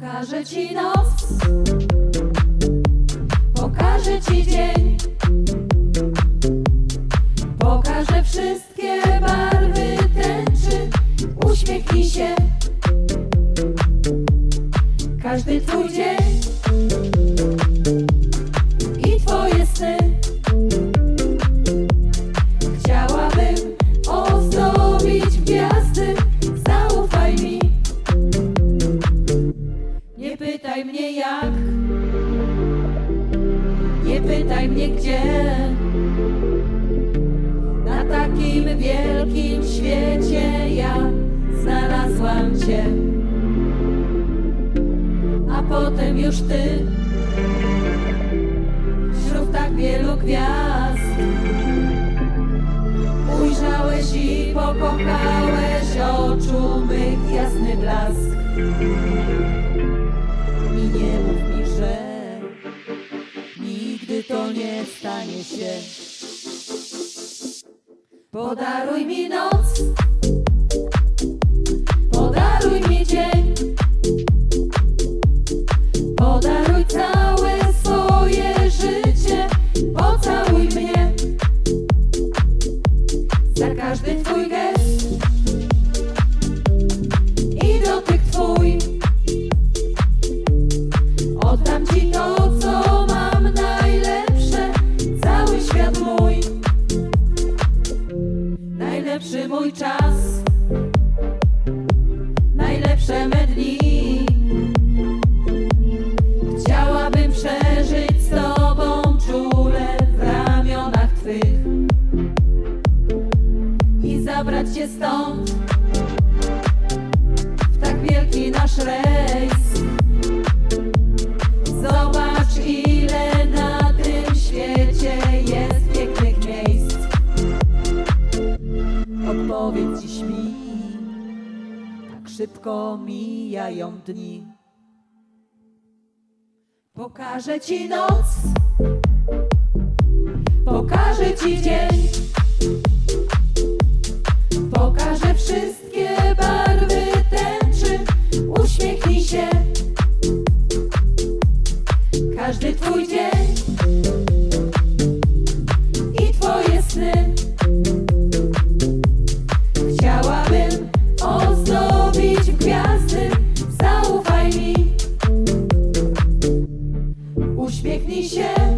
Pokażę ci noc, pokażę ci dzień, pokażę wszystkie barwy tęczy. Uśmiechnij się, każdy twój dzień pytaj mnie gdzie. Na takim wielkim świecie ja znalazłam cię. A potem już ty, wśród tak wielu gwiazd. Ujrzałeś i pokochałeś oczu mych jasny blask. Się. Podaruj mi noc, zabrać cię stąd w tak wielki nasz rejs. Zobacz, ile na tym świecie jest pięknych miejsc. Odpowiedź dziś mi, tak szybko mijają dni. Pokażę ci noc, pokażę ci dzień. Yeah.